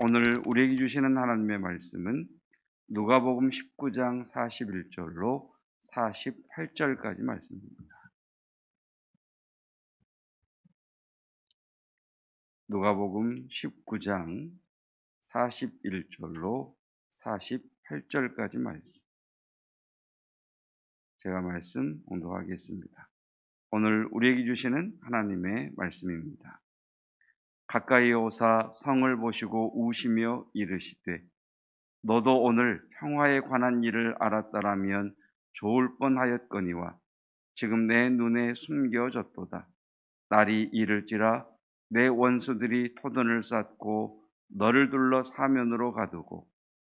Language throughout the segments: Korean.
오늘 우리에게 주시는 하나님의 말씀은 누가복음 19장 41절로 48절까지 말씀입니다. 누가복음 19장 41절로 48절까지 말씀. 제가 말씀 공독하겠습니다. 오늘 우리에게 주시는 하나님의 말씀입니다. 가까이 오사 성을 보시고 우시며 이르시되 너도 오늘 평화에 관한 일을 알았다라면 좋을 뻔하였거니와 지금 내 눈에 숨겨졌도다. 날이 이를지라 내 원수들이 토던을 쌓고 너를 둘러 사면으로 가두고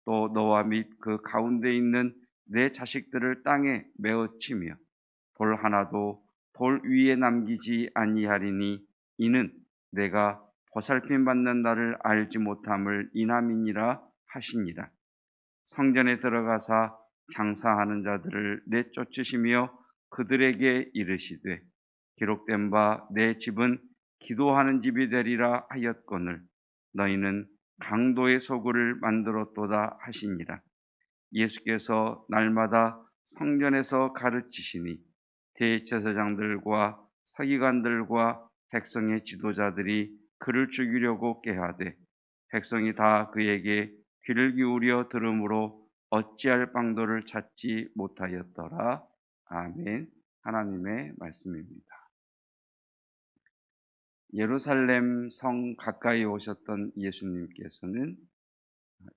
또 너와 및 그 가운데 있는 내 자식들을 땅에 메어치며 돌 하나도 돌 위에 남기지 아니하리니 이는 내가 보살핌 받는 나를 알지 못함을 이남이니라 하시니라. 성전에 들어가사 장사하는 자들을 내쫓으시며 그들에게 이르시되 기록된 바 내 집은 기도하는 집이 되리라 하였거늘 너희는 강도의 소굴을 만들었도다 하시니라. 예수께서 날마다 성전에서 가르치시니 대제사장들과 서기관들과 백성의 지도자들이 그를 죽이려고 깨하되 백성이 다 그에게 귀를 기울여 들으므로 어찌할 방도를 찾지 못하였더라. 아멘. 하나님의 말씀입니다. 예루살렘 성 가까이 오셨던 예수님께서는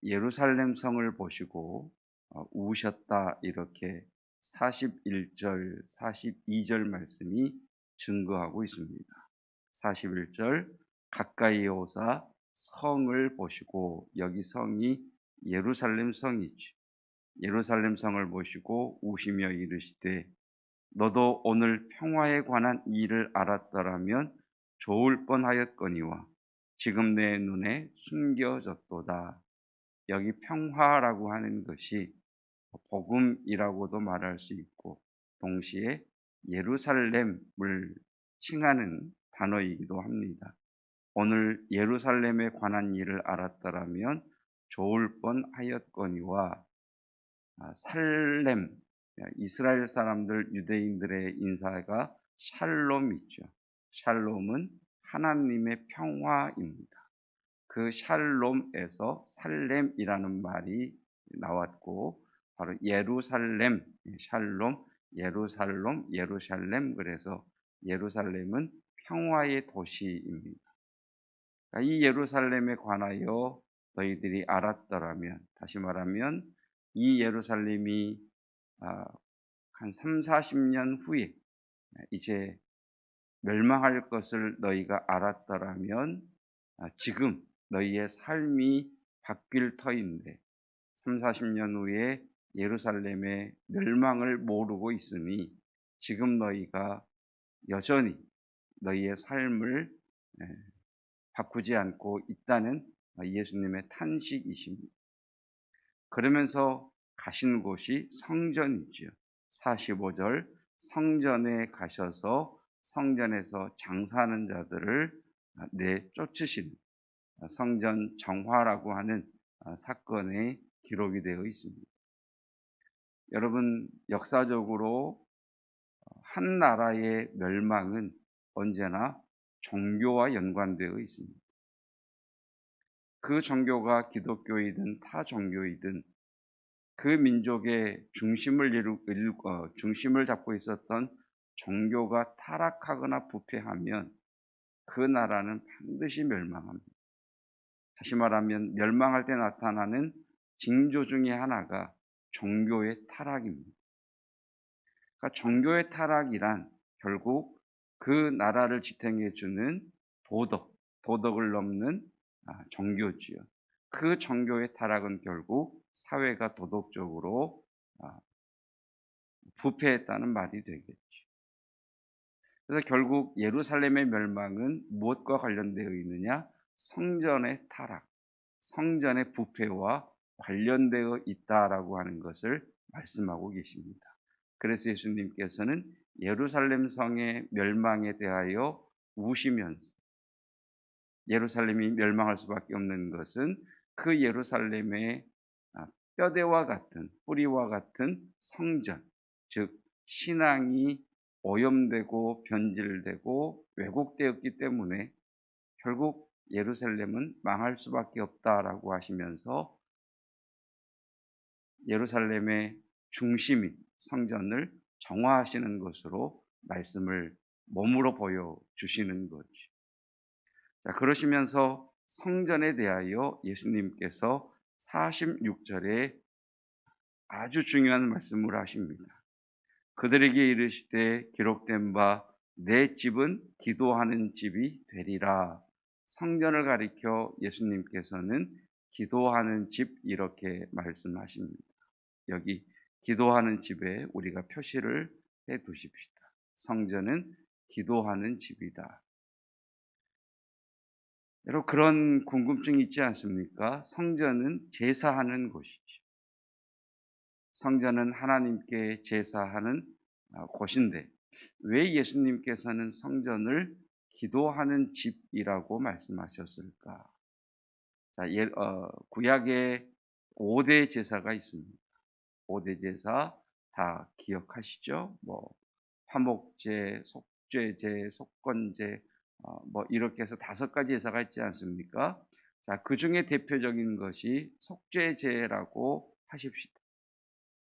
예루살렘 성을 보시고 어, 우셨다 이렇게 41절, 42절 말씀이 증거하고 있습니다. 41절 가까이 오사 성을 보시고 여기 성이 예루살렘 성이죠. 예루살렘 성을 보시고 우시며 이르시되 너도 오늘 평화에 관한 일을 알았더라면 좋을 뻔하였거니와 지금 내 눈에 숨겨졌도다. 여기 평화라고 하는 것이 복음이라고도 말할 수 있고 동시에 예루살렘을 칭하는 단어이기도 합니다. 오늘 예루살렘에 관한 일을 알았더라면 좋을 뻔하였거니와 아, 살렘 이스라엘 사람들 유대인들의 인사가 샬롬이죠. 샬롬은 하나님의 평화입니다. 그 샬롬에서 살렘이라는 말이 나왔고 바로 예루살렘 샬롬 예루살롬 예루살렘 그래서 예루살렘은 평화의 도시입니다. 그러니까 이 예루살렘에 관하여 너희들이 알았더라면 다시 말하면 이 예루살렘이 아, 한 3, 40년 후에 이제 멸망할 것을 너희가 알았더라면 아, 지금 너희의 삶이 바뀔 터인데 3, 40년 후에 예루살렘의 멸망을 모르고 있으니 지금 너희가 여전히 너희의 삶을 바꾸지 않고 있다는 예수님의 탄식이십니다. 그러면서 가신 곳이 성전이죠. 45절 성전에 가셔서 성전에서 장사하는 자들을 내쫓으신 성전 정화라고 하는 사건의 기록이 되어 있습니다. 여러분 역사적으로 한 나라의 멸망은 언제나 종교와 연관되어 있습니다. 그 종교가 기독교이든 타 종교이든 그 민족의 중심을 이루, 어, 중심을 잡고 있었던 종교가 타락하거나 부패하면 그 나라는 반드시 멸망합니다. 다시 말하면 멸망할 때 나타나는 징조 중의 하나가 종교의 타락입니다. 그러니까 종교의 타락이란 결국 그 나라를 지탱해 주는 도덕, 도덕을 넘는 아, 종교지요. 그 종교의 타락은 결국 사회가 도덕적으로 아, 부패했다는 말이 되겠죠. 그래서 결국 예루살렘의 멸망은 무엇과 관련되어 있느냐? 성전의 타락, 성전의 부패와 관련되어 있다라고 하는 것을 말씀하고 계십니다. 그래서 예수님께서는 예루살렘 성의 멸망에 대하여 우시면서 예루살렘이 멸망할 수밖에 없는 것은 그 예루살렘의 아, 뼈대와 같은 뿌리와 같은 성전, 즉 신앙이 오염되고 변질되고 왜곡되었기 때문에 결국 예루살렘은 망할 수밖에 없다라고 하시면서 예루살렘의 중심인 성전을 정화하시는 것으로 말씀을 몸으로 보여 주시는 거죠. 자, 그러시면서 성전에 대하여 예수님께서 46절에 아주 중요한 말씀을 하십니다. 그들에게 이르시되 기록된 바 내 집은 기도하는 집이 되리라. 성전을 가리켜 예수님께서는 기도하는 집 이렇게 말씀하십니다. 여기 기도하는 집에 우리가 표시를 해 두십시다. 성전은 기도하는 집이다. 여러분 그런 궁금증이 있지 않습니까? 성전은 제사하는 곳이죠. 성전은 하나님께 제사하는 아, 곳인데 왜 예수님께서는 성전을 기도하는 집이라고 말씀하셨을까? 자, 예, 어, 구약에 5대 제사가 있습니다. 5대 제사 다 기억하시죠? 뭐 화목제, 속죄제, 속건제 어, 뭐 이렇게 해서 다섯 가지 제사가 있지 않습니까? 자, 그 중에 대표적인 것이 속죄제라고 하십시다.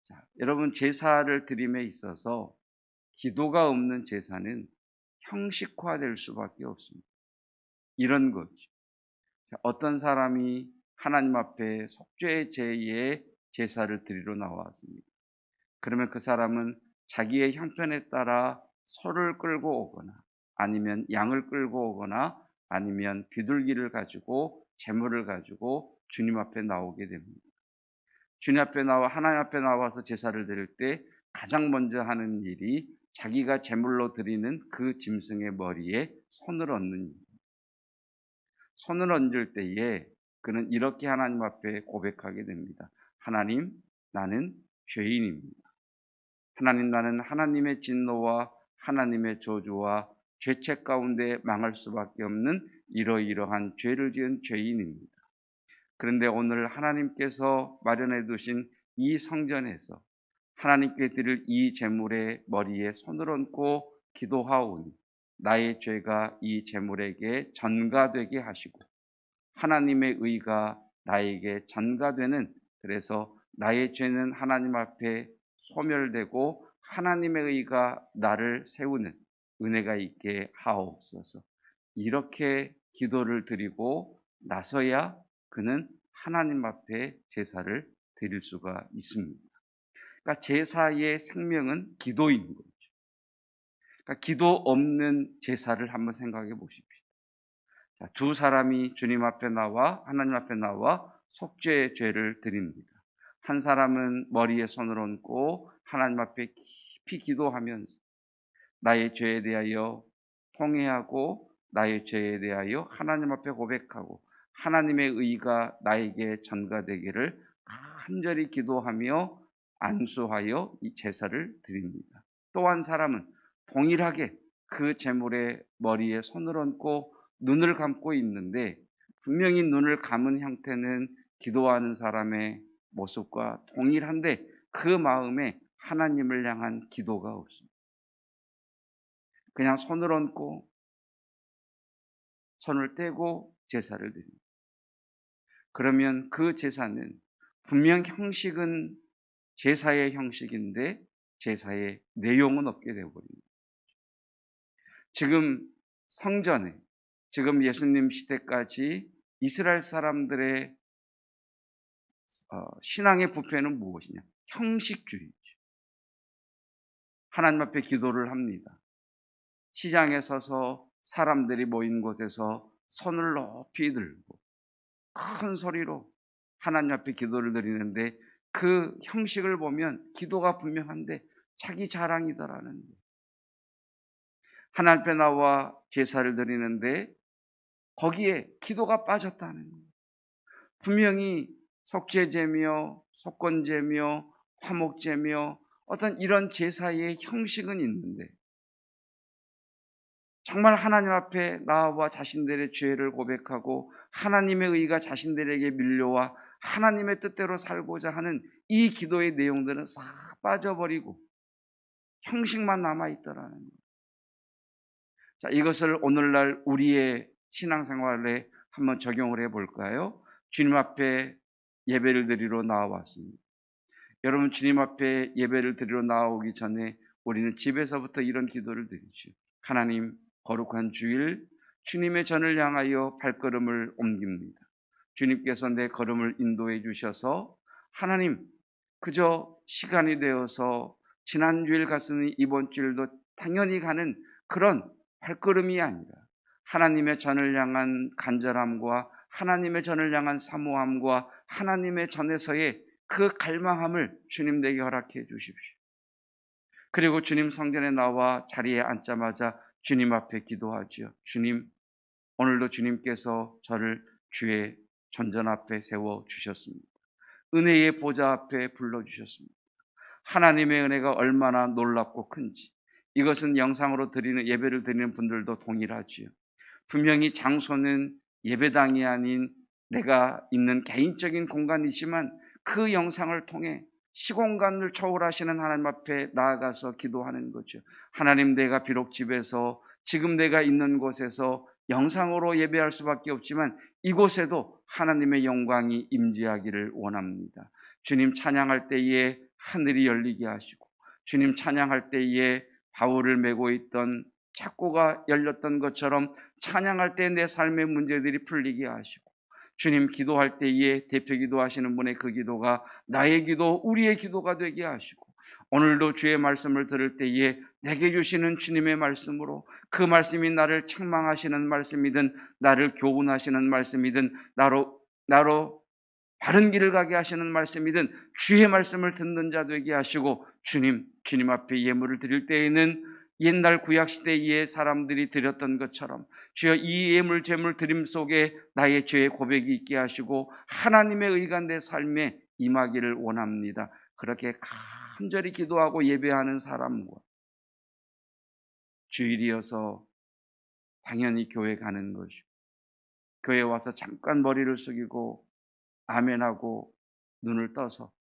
자, 여러분 제사를 드림에 있어서 기도가 없는 제사는 형식화될 수밖에 없습니다. 이런 거죠. 자, 어떤 사람이 하나님 앞에 속죄제의 제사를 드리러 나왔습니다. 그러면 그 사람은 자기의 형편에 따라 소를 끌고 오거나 아니면 양을 끌고 오거나 아니면 비둘기를 가지고 재물을 가지고 주님 앞에 나오게 됩니다. 주님 앞에 나와 하나님 앞에 나와서 제사를 드릴 때 가장 먼저 하는 일이 자기가 제물로 드리는 그 짐승의 머리에 손을 얹는 일. 손을 얹을 때에 그는 이렇게 하나님 앞에 고백하게 됩니다. 하나님, 나는 죄인입니다. 하나님, 나는 하나님의 진노와 하나님의 저주와 죄책 가운데 망할 수밖에 없는 이러이러한 죄를 지은 죄인입니다. 그런데 오늘 하나님께서 마련해 두신 이 성전에서 하나님께 드릴 이 제물의 머리에 손을 얹고 기도하오니 나의 죄가 이 제물에게 전가되게 하시고 하나님의 의가 나에게 전가되는 그래서 나의 죄는 하나님 앞에 소멸되고 하나님의 의가 나를 세우는 은혜가 있게 하옵소서. 이렇게 기도를 드리고 나서야 그는 하나님 앞에 제사를 드릴 수가 있습니다. 그러니까 제사의 생명은 기도인 거죠. 그러니까 기도 없는 제사를 한번 생각해 보십시오. 자, 두 사람이 주님 앞에 나와 하나님 앞에 나와 속죄의 죄를 드립니다. 한 사람은 머리에 손을 얹고 하나님 앞에 깊이 기도하면서 나의 죄에 대하여 통회하고 나의 죄에 대하여 하나님 앞에 고백하고 하나님의 의가 나에게 전가되기를 간절히 기도하며 안수하여 이 제사를 드립니다. 또한 사람은 동일하게 그 제물의 머리에 손을 얹고 눈을 감고 있는데 분명히 눈을 감은 형태는 기도하는 사람의 모습과 동일한데 그 마음에 하나님을 향한 기도가 없습니다. 그냥 손을 얹고 손을 떼고 제사를 드립니다. 그러면 그 제사는 분명 형식은 제사의 형식인데 제사의 내용은 없게 되어버립니다. 지금 성전에 지금 예수님 시대까지 이스라엘 사람들의 어, 신앙의 부패는 무엇이냐? 형식주의죠. 하나님 앞에 기도를 합니다. 시장에 서서 사람들이 모인 곳에서 손을 높이 들고 큰 소리로 하나님 앞에 기도를 드리는데 그 형식을 보면 기도가 분명한데 자기 자랑이다라는 거예요. 하나님 앞에 나와 제사를 드리는데 거기에 기도가 빠졌다는 거예요. 분명히 속죄제며 속건제며 화목제며 어떤 이런 제사의 형식은 있는데 정말 하나님 앞에 나와 자신들의 죄를 고백하고 하나님의 의가 자신들에게 밀려와 하나님의 뜻대로 살고자 하는 이 기도의 내용들은 싹 빠져버리고 형식만 남아 있더라는 거예요. 자, 이것을 오늘날 우리의 신앙생활에 한번 적용을 해 볼까요? 주님 앞에 예배를 드리러 나와왔습니다. 여러분 주님 앞에 예배를 드리러 나오기 전에 우리는 집에서부터 이런 기도를 드리죠. 하나님 거룩한 주일 주님의 전을 향하여 발걸음을 옮깁니다. 주님께서 내 걸음을 인도해 주셔서 하나님 그저 시간이 되어서 지난 주일 갔으니 이번 주일도 당연히 가는 그런 발걸음이 아니라 하나님의 전을 향한 간절함과 하나님의 전을 향한 사모함과 하나님의 전에서의 그 갈망함을 주님 내게 허락해 주십시오. 그리고 주님 성전에 나와 자리에 앉자마자 주님 앞에 기도하지요. 주님, 오늘도 주님께서 저를 주의 전전 앞에 세워 주셨습니다. 은혜의 보좌 앞에 불러 주셨습니다. 하나님의 은혜가 얼마나 놀랍고 큰지 이것은 영상으로 드리는 예배를 드리는 분들도 동일하지요. 분명히 장소는 예배당이 아닌 내가 있는 개인적인 공간이지만 그 영상을 통해 시공간을 초월하시는 하나님 앞에 나아가서 기도하는 거죠. 하나님 내가 비록 집에서 지금 내가 있는 곳에서 영상으로 예배할 수밖에 없지만 이곳에도 하나님의 영광이 임재하기를 원합니다. 주님 찬양할 때에 하늘이 열리게 하시고 주님 찬양할 때에 바울을 메고 있던 착고가 열렸던 것처럼 찬양할 때 내 삶의 문제들이 풀리게 하시고 주님 기도할 때에 대표 기도하시는 분의 그 기도가 나의 기도, 우리의 기도가 되게 하시고 오늘도 주의 말씀을 들을 때에 내게 주시는 주님의 말씀으로 그 말씀이 나를 책망하시는 말씀이든 나를 교훈하시는 말씀이든 나로 나로 바른 길을 가게 하시는 말씀이든 주의 말씀을 듣는 자 되게 하시고 주님 주님 앞에 예물을 드릴 때에는 옛날 구약 시대의 사람들이 드렸던 것처럼 주여 이 예물 제물 드림 속에 나의 죄의 고백이 있게 하시고 하나님의 의가 내 삶에 임하기를 원합니다. 그렇게 간절히 기도하고 예배하는 사람과 주일이어서 당연히 교회 가는 것이고 교회 와서 잠깐 머리를 숙이고 아멘하고 눈을 떠서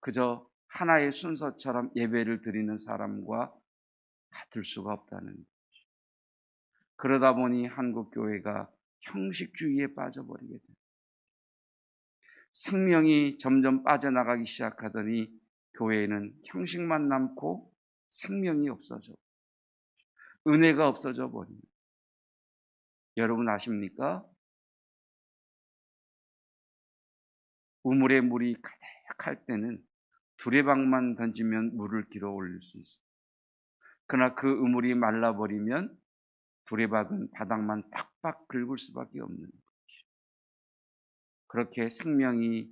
그저 하나의 순서처럼 예배를 드리는 사람과 같을 수가 없다는 거죠. 그러다 보니 한국 교회가 형식주의에 빠져버리게 됩니다. 생명이 점점 빠져나가기 시작하더니 교회에는 형식만 남고 생명이 없어져. 은혜가 없어져 버립니다. 여러분 아십니까? 우물에 물이 가득할 때는 두레방만 던지면 물을 길어 올릴 수 있어요. 그러나 그 우물이 말라버리면 두레박은 바닥만 팍팍 긁을 수밖에 없는 거죠. 그렇게 생명이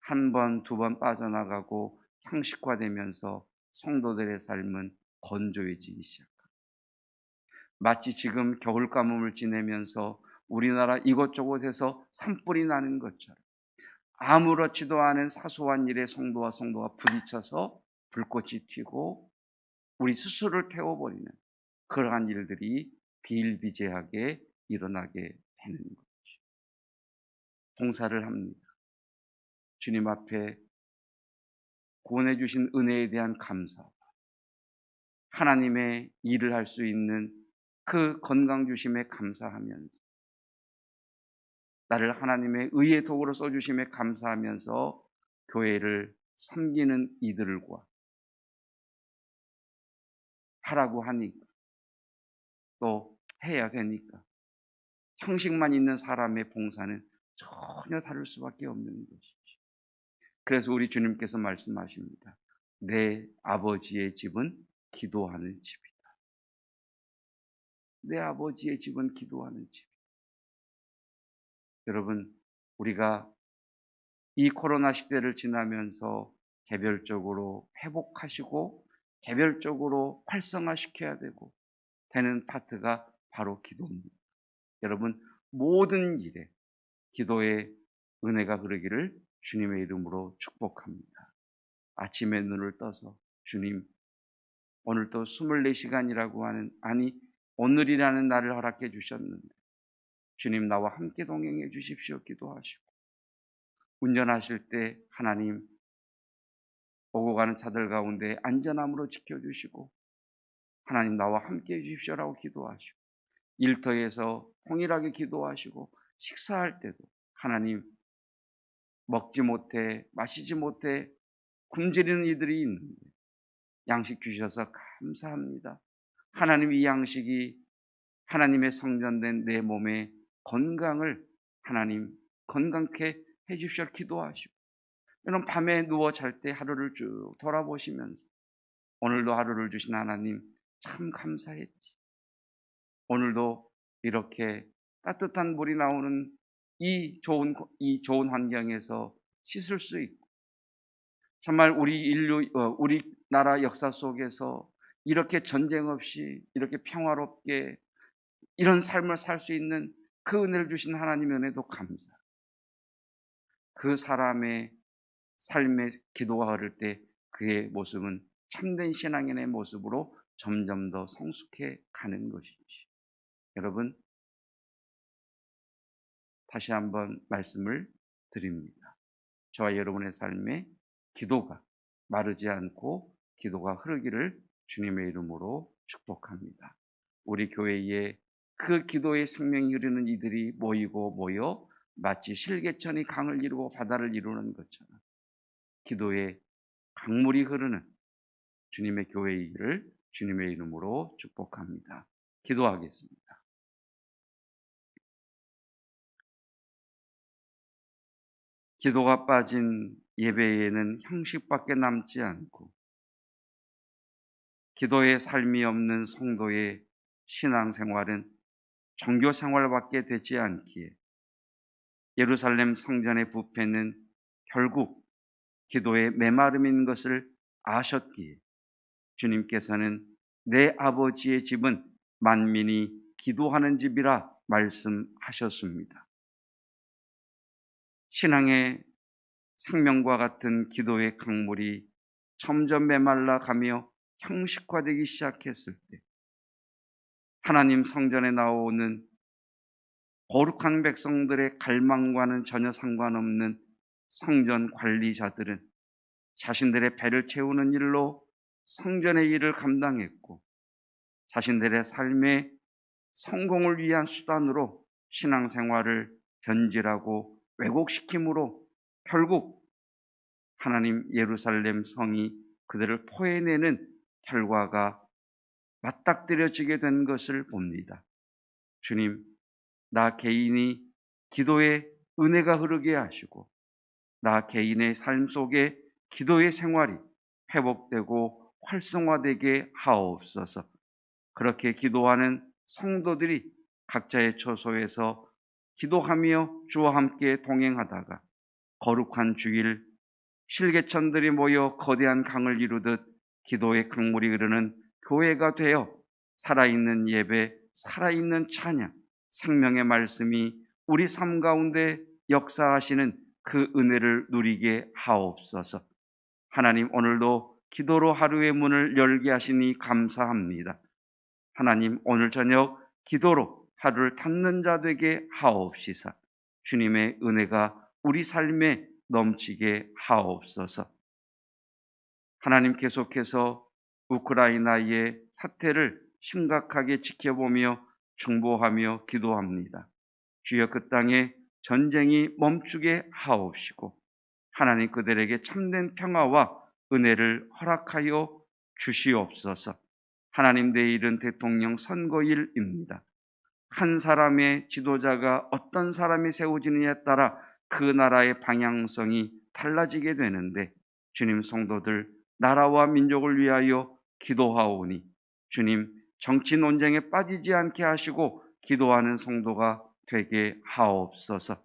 한 번, 두 번 빠져나가고 형식화되면서 성도들의 삶은 건조해지기 시작합니다. 마치 지금 겨울 가뭄을 지내면서 우리나라 이곳저곳에서 산불이 나는 것처럼 아무렇지도 않은 사소한 일에 성도와 성도가 부딪혀서 불꽃이 튀고 우리 스스로를 태워버리는 그러한 일들이 비일비재하게 일어나게 되는 거죠. 봉사를 합니다. 주님 앞에 구원해 주신 은혜에 대한 감사, 하나님의 일을 할 수 있는 그 건강 주심에 감사하면서 나를 하나님의 의의 도구로 써 주심에 감사하면서 교회를 섬기는 이들과 하라고 하니까 또 해야 되니까 형식만 있는 사람의 봉사는 전혀 다를 수밖에 없는 것이죠. 그래서 우리 주님께서 말씀하십니다. 내 아버지의 집은 기도하는 집이다. 내 아버지의 집은 기도하는 집. 여러분, 우리가 이 코로나 시대를 지나면서 개별적으로 회복하시고 개별적으로 활성화시켜야 되고 되는 파트가 바로 기도입니다. 여러분, 모든 일에 기도의 은혜가 그러기를 주님의 이름으로 축복합니다. 아침에 눈을 떠서 주님, 오늘 또 24시간이라고 하는, 아니, 오늘이라는 날을 허락해 주셨는데 주님 나와 함께 동행해 주십시오 기도하시고 운전하실 때 하나님 오고 가는 차들 가운데 안전함으로 지켜주시고 하나님 나와 함께 해 주십시오라고 기도하시고 일터에서 통일하게 기도하시고 식사할 때도 하나님 먹지 못해 마시지 못해 굶주리는 이들이 있는데 양식 주셔서 감사합니다. 하나님 이 양식이 하나님의 성전된 내 몸의 건강을 하나님 건강케 해 주십시오 기도하시고 여러분 밤에 누워 잘 때 하루를 쭉 돌아보시면서 오늘도 하루를 주신 하나님 참 감사했지. 오늘도 이렇게 따뜻한 물이 나오는 이 좋은 이 좋은 환경에서 씻을 수 있고 정말 우리 인류 어, 우리 나라 역사 속에서 이렇게 전쟁 없이 이렇게 평화롭게 이런 삶을 살 수 있는 그 은혜를 주신 하나님의 은혜도 감사. 그 사람의 삶의 기도가 흐를 때 그의 모습은 참된 신앙인의 모습으로 점점 더 성숙해 가는 것이지. 여러분, 다시 한번 말씀을 드립니다. 저와 여러분의 삶에 기도가 마르지 않고 기도가 흐르기를 주님의 이름으로 축복합니다. 우리 교회에 그 기도의 생명이 흐르는 이들이 모이고 모여 마치 실개천이 강을 이루고 바다를 이루는 것처럼 기도의 강물이 흐르는 주님의 일을 주님의 이름으로 축복합니다. 기도하겠습니다. 기도가 빠진 예배에는 형식밖에 남지 않고 기도의 삶이 없는 성도의 신앙생활은 종교생활밖에 되지 않기에 예루살렘 성전의 부패는 결국 기도의 메마름인 것을 아셨기에 주님께서는 내 아버지의 집은 만민이 기도하는 집이라 말씀하셨습니다. 신앙의 생명과 같은 기도의 강물이 점점 메말라 가며 형식화되기 시작했을 때 하나님 성전에 나오는 거룩한 백성들의 갈망과는 전혀 상관없는 성전 관리자들은 자신들의 배를 채우는 일로 성전의 일을 감당했고 자신들의 삶의 성공을 위한 수단으로 신앙생활을 변질하고 왜곡시킴으로 결국 하나님 예루살렘 성이 그들을 포해내는 결과가 맞닥뜨려지게 된 것을 봅니다. 주님, 나 개인이 기도의 은혜가 흐르게 하시고, 나 개인의 삶 속에 기도의 생활이 회복되고 활성화되게 하옵소서. 그렇게 기도하는 성도들이 각자의 처소에서 기도하며 주와 함께 동행하다가 거룩한 주일 실개천들이 모여 거대한 강을 이루듯 기도의 강물이 흐르는 교회가 되어 살아있는 예배, 살아있는 찬양, 생명의 말씀이 우리 삶 가운데 역사하시는 그 은혜를 누리게 하옵소서. 하나님 오늘도 기도로 하루의 문을 열게 하시니 감사합니다. 하나님 오늘 저녁 기도로 하루를 닫는 자 되게 하옵시사. 주님의 은혜가 우리 삶에 넘치게 하옵소서. 하나님 계속해서 우크라이나의 사태를 심각하게 지켜보며 중보하며 기도합니다. 주여 그 땅에 전쟁이 멈추게 하옵시고 하나님 그들에게 참된 평화와 은혜를 허락하여 주시옵소서. 하나님 내일은 대통령 선거일입니다. 한 사람의 지도자가 어떤 사람이 세워지느냐에 따라 그 나라의 방향성이 달라지게 되는데 주님 성도들 나라와 민족을 위하여 기도하오니 주님 정치 논쟁에 빠지지 않게 하시고 기도하는 성도가 되게 하옵소서.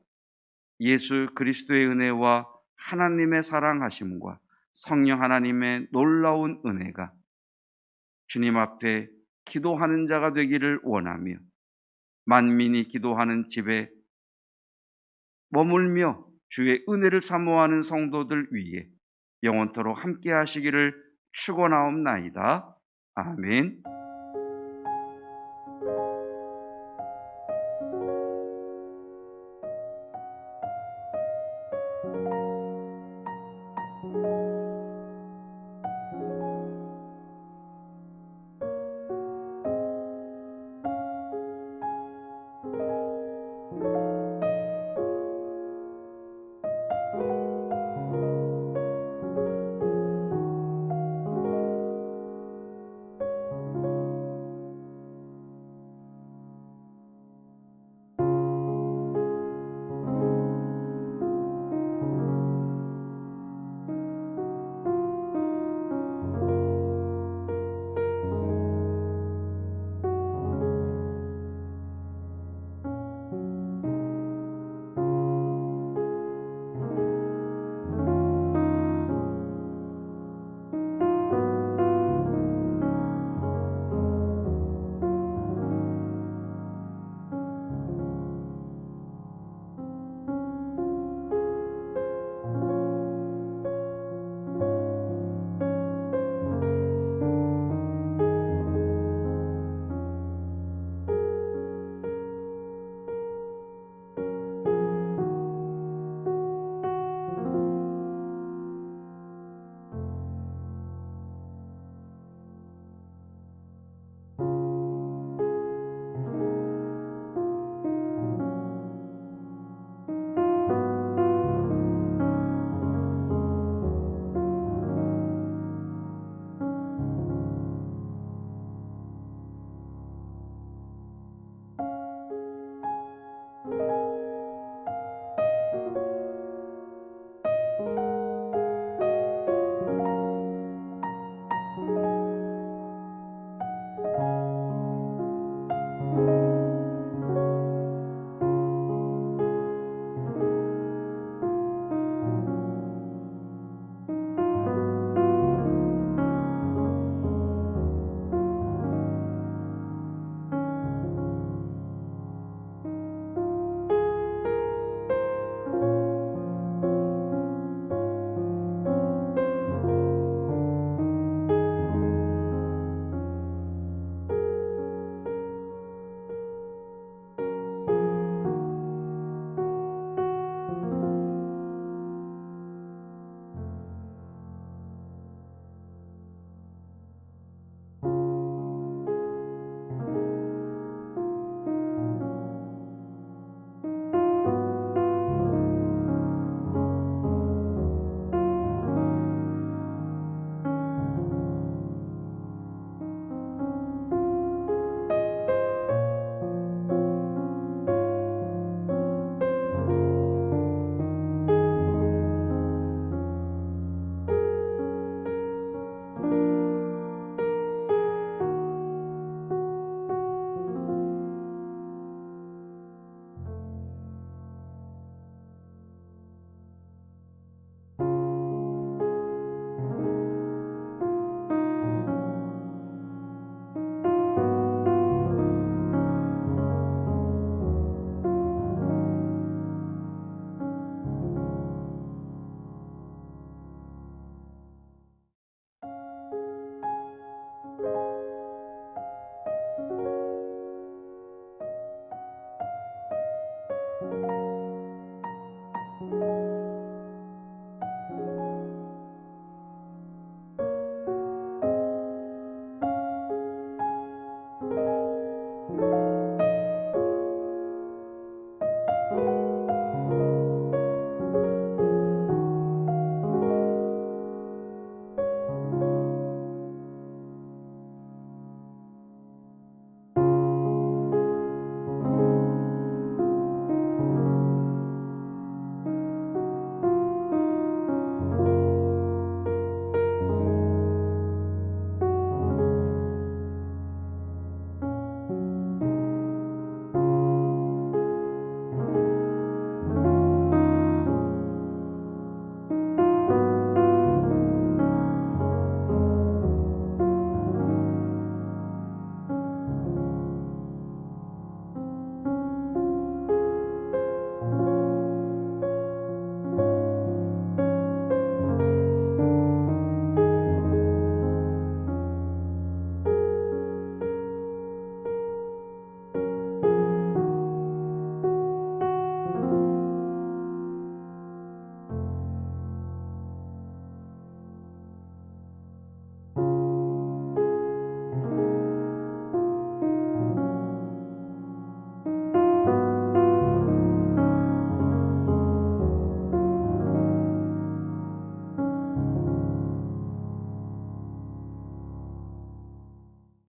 예수 그리스도의 은혜와 하나님의 사랑하심과 성령 하나님의 놀라운 은혜가 주님 앞에 기도하는 자가 되기를 원하며 만민이 기도하는 집에 머물며 주의 은혜를 사모하는 성도들 위해 영원토록 함께 하시기를 축원하옵나이다. 아멘.